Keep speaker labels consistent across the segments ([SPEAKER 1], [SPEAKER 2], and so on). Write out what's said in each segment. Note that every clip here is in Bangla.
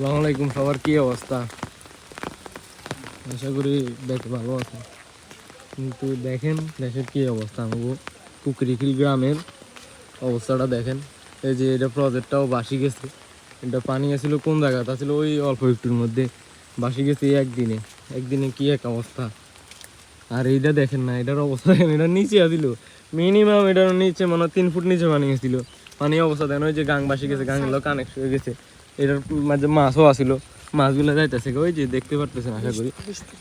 [SPEAKER 1] আসসালামু আলাইকুম, সবার কি অবস্থা? আশা করি বেশ ভালো আছে। কিন্তু দেখেন, দেশের কি অবস্থা আমাকে কুকরিখিল গ্রামের অবস্থাটা দেখেন। এই যে এটা প্রজেক্টটাও বাসি গেছে। এটা পানি আসছিল কোন জায়গাতে আসলে ওই অল্প একটুর মধ্যে। বাসি গেছে একদিনে। একদিনে কি এক অবস্থা? আর এইটা দেখেন না, এটার অবস্থা দেখেন, এটা নিচে আসিল। মিনিমাম এটার নিচে মানে তিন ফুট নিচে পানি গেছিল পানি অবস্থা দেখেন, ওই যে গাং বাসি গেছে গাংগুলো কানেক্ট হয়ে গেছে। এটার মাঝে মাছও আসিল। মাছগুলো যাইতেছে ওই যে দেখতে পারতেছেন আশা করি।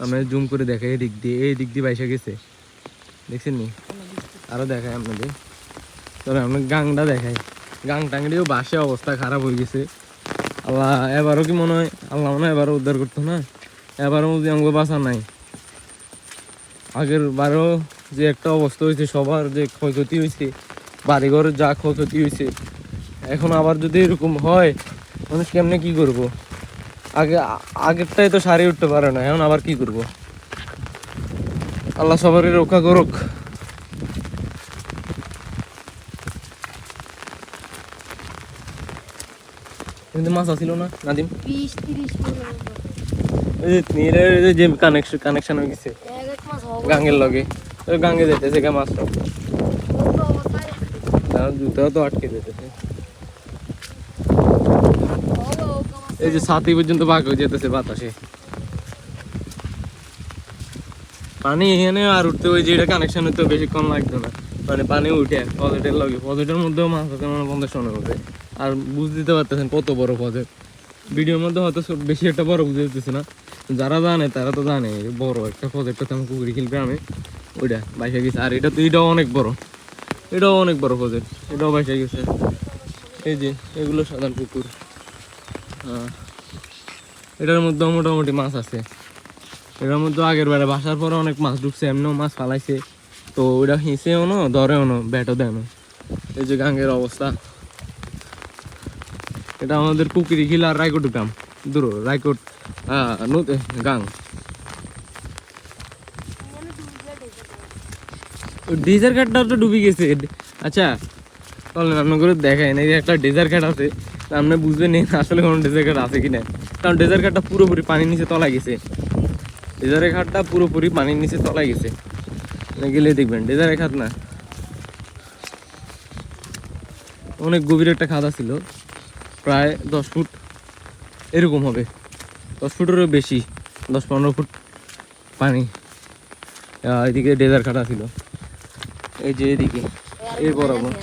[SPEAKER 1] আমরা জুম করে দেখাই এই দিক দিয়ে এই দিক দিয়ে বাইসা গেছে। দেখছেন নি? আরও দেখায় আপনাদের। তবে আমরা গাংটা দেখাই। গাং টাংড়িও বাসে অবস্থা খারাপ হয়ে গেছে। আল্লাহ এবারও কি মনে হয়? আল্লাহ মনে হয় এবারও উদ্ধার করতো না? এবারও যদি আমাকে বাসা নাই। আগের বারও যে একটা অবস্থা হয়েছে সবার যে ক্ষয়ক্ষতি হয়েছে বাড়িঘরের যা ক্ষয়ক্ষতি হয়েছে এখন আবার যদি এরকম হয় মানুষ কেমনে কি করব? আগে আগেরটাই তো সারি উঠতে পারে না এখন আবার কি করব? আল্লাহ সবারই রক্ষা করুক। কিন্তু মাছ আসিল না নাদিম? যে কানেকশন কানেকশন হয়ে গেছে। গাঙ্গের লগে। গাঙ্গে যেতেছে কে মাছ
[SPEAKER 2] বন্ধ
[SPEAKER 1] জুতাও তো আটকে যেতেছে। এই যে সাথী পর্যন্ত ভাগ হয়ে যেতেছে বাতাসে। পানি এখানে আর উঠতে ওই যে এটা কানেকশন হতে বেশিক্ষণ লাগতো না। মানে পানি উঠে, পজেটের লগে। পজেটের মধ্যেও মাছ আছে মানে পঞ্চাশ টনের মধ্যে আর বুঝ দিতে পারতেছেন কত বড় পজেট। ভিডিওর মধ্যে হয়তো বেশি একটা বড় বুঝতে দিতেছে না। যারা জানে, তারা তো জানে বড় একটা প্রজেক্ট আছে আমার কুকুরিখিল গ্রামে ওইটা বাইসা গেছে। আর এটা তো এটাও অনেক বড়। এটাও অনেক বড় প্রজেক্ট এটাও বাইসা গেছে। এই যে, এগুলো সাধারণ পুকুর এটার মধ্যে মোটামুটি মাছ আছে। এটার মধ্যে আগের বেড়ে বাসার পরে অনেক মাছ ঢুকছে, এমনিও মাছ ফালাইছে। তো ওইটা হিসেও না, ধরেও না, ব্যাটও দেয় না। এই যে গাঙ্গের অবস্থা। এটা আমাদের খিল আর রায়কোট গ্রাম। দূর, রায়কোট গাং। ডিজার কাঠটা তো ডুবে গেছে। আচ্ছা চলেন আপনার দেখাই না একটা ডেজার কাঠ আছে। আপনি বুঝবেন না আসলে কোনো ডেজার কাঠ আছে কিনা। কারণ ডেজার কাঠটা পুরোপুরি পানির নিচে তলায় গেছে। ডেজারের ঘাটটা পুরোপুরি পানির নিচে তলায় গেছে। মানে গেলে দেখবেন ডেজারের খাত না। অনেক গভীর একটা খাদা ছিল প্রায় দশ ফুট। এরকম হবে। দশ ফুটেরও বেশি, দশ পনেরো ফুট পানি। এদিকে ডেজার কাটা ছিল এই যে এদিকে এই বরাবর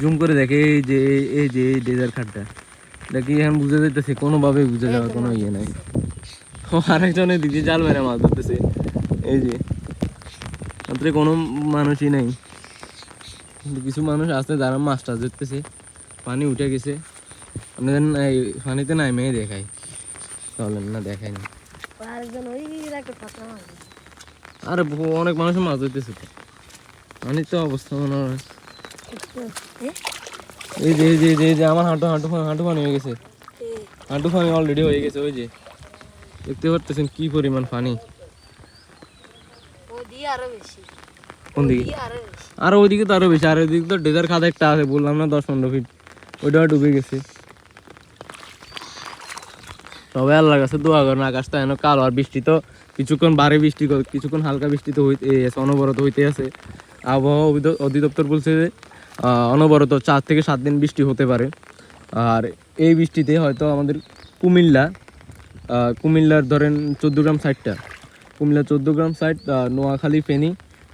[SPEAKER 1] জুম করে দেখে এই যে এই যে এই ডেজার খাটটা। দেখি এখন বুঝে যেতেছে কোনোভাবে বুঝে যাওয়ার কোনো ইয়ে নাই। ও আরেকজনের দিদি জাল মেরে মাছ ধরতেছে। এই যে মাত্র কোনো মানুষই নেই। কিন্তু কিছু মানুষ আছে যারা মাছ টাছ ধরতেছে। পানি উঠে গেছে। আপনাদের পানিতে নামে দেখাই। চলেন না দেখাই না।
[SPEAKER 2] আরেকজন
[SPEAKER 1] আরে অনেক মানুষ মাছ ধরতেছে তো। পানির তো অবস্থা মনে হয়। এই যে এই যে এই যে- আমার হাঁটু হাঁটু হাঁটু পানি হয়ে গেছে। হাঁটু পানি অলরেডি হয়ে গেছে ওই যে। দেখতে পারতেছেন কি পরিমাণ পানি।
[SPEAKER 2] ওই আরও বেশি।
[SPEAKER 1] কোন দিকে? আরও ওইদিকে তো আরও বেশি আর ওইদিকে তো ডেজার খাদা একটা আছে বললাম না দশ পনেরো ফিট ওইটাও ডুবে গেছে। সবাই আল্লাহ কাছে দোয়া করেন আকাশটা এনে কালো আর বৃষ্টি তো কিছুক্ষণ বারে বৃষ্টি কিছুক্ষণ হালকা বৃষ্টি তো হইতে অনবরত হইতে আছে। আবহাওয়া অধিদ- অধিদপ্তর বলছে যে অনবরত চার থেকে সাত দিন বৃষ্টি হতে পারে। আর এই বৃষ্টিতে হয়তো আমাদের কুমিল্লা কুমিল্লার ধরেন চোদ্দ গ্রাম সাইডটা কুমিল্লা চোদ্দ গ্রাম সাইড নোয়াখালী, ফেনী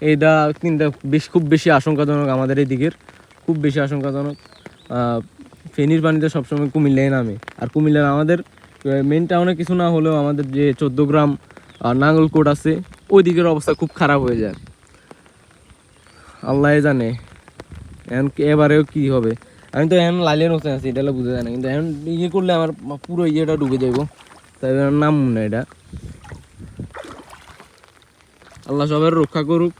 [SPEAKER 1] এইটা তিনটা বেশ খুব বেশি আশঙ্কাজনক আমাদের এই দিকের খুব বেশি আশঙ্কাজনক। ফেনীর পানিতে সবসময় কুমিল্লায় নামে। আর কুমিল্লার আমাদের মেন টাউনে কিছু না হলেও আমাদের যে চোদ্দ গ্রাম নাঙ্গলকোট আছে ওই দিকের অবস্থা খুব খারাপ হয়ে যায়। আল্লাহ জানে। এখন এবারেও কি হবে? আমি তো এখন লাইলের মতো আছি, এটা বুঝে যায় না। কিন্তু এখন ইয়ে করলে আমার পুরো ইয়েটা ডুবে যাইব। তাই নাম না এটা। আল্লাহ সবার রক্ষা করুক।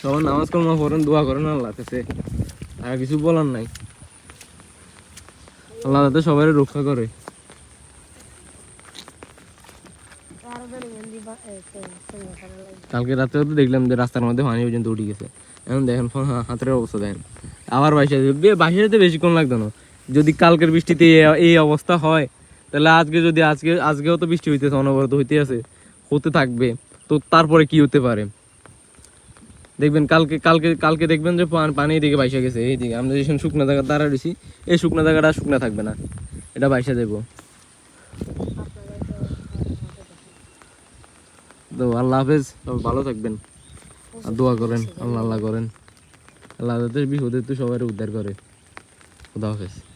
[SPEAKER 1] সবার নামাজ কর্মা করেন, দোয়া করেন, আল্লাহ কাছে আর কিছু বলার নাই। আল্লাহ যাতে সবাই রক্ষা করে। কালকে রাতেও তো দেখলাম যে রাস্তার মধ্যে পানি পর্যন্ত উঠে গেছে। এখন দেখেন হাতের অবস্থা দেখেন। আবার বাইশে বাইশে যেতে বেশিক্ষণ লাগতো না। যদি কালকের বৃষ্টিতে এই অবস্থা হয়, তাহলে আজকে যদি আজকে আজকেও তো বৃষ্টি হইতেছে, অনবরত হইতে আছে, হতে থাকবে। তো তারপরে কি হতে পারে? দেখবেন কালকে কালকে কালকে দেখবেন যে পান- এদিকে বাইসা গেছে, এইদিকে। আমরা যেখানে শুকনো জায়গা দাঁড়া রয়েছি, এই শুকনো জায়গাটা শুকনো থাকবে না। এটা বাইসা দেবো তো আল্লাহ হাফেজ। ভালো থাকবেন। আর দোয়া করেন। আল্লাহ আল্লাহ করেন। আল্লাহ তাদের বিপদে তো সবাই উদ্ধার করে। খুদা হাফেজ।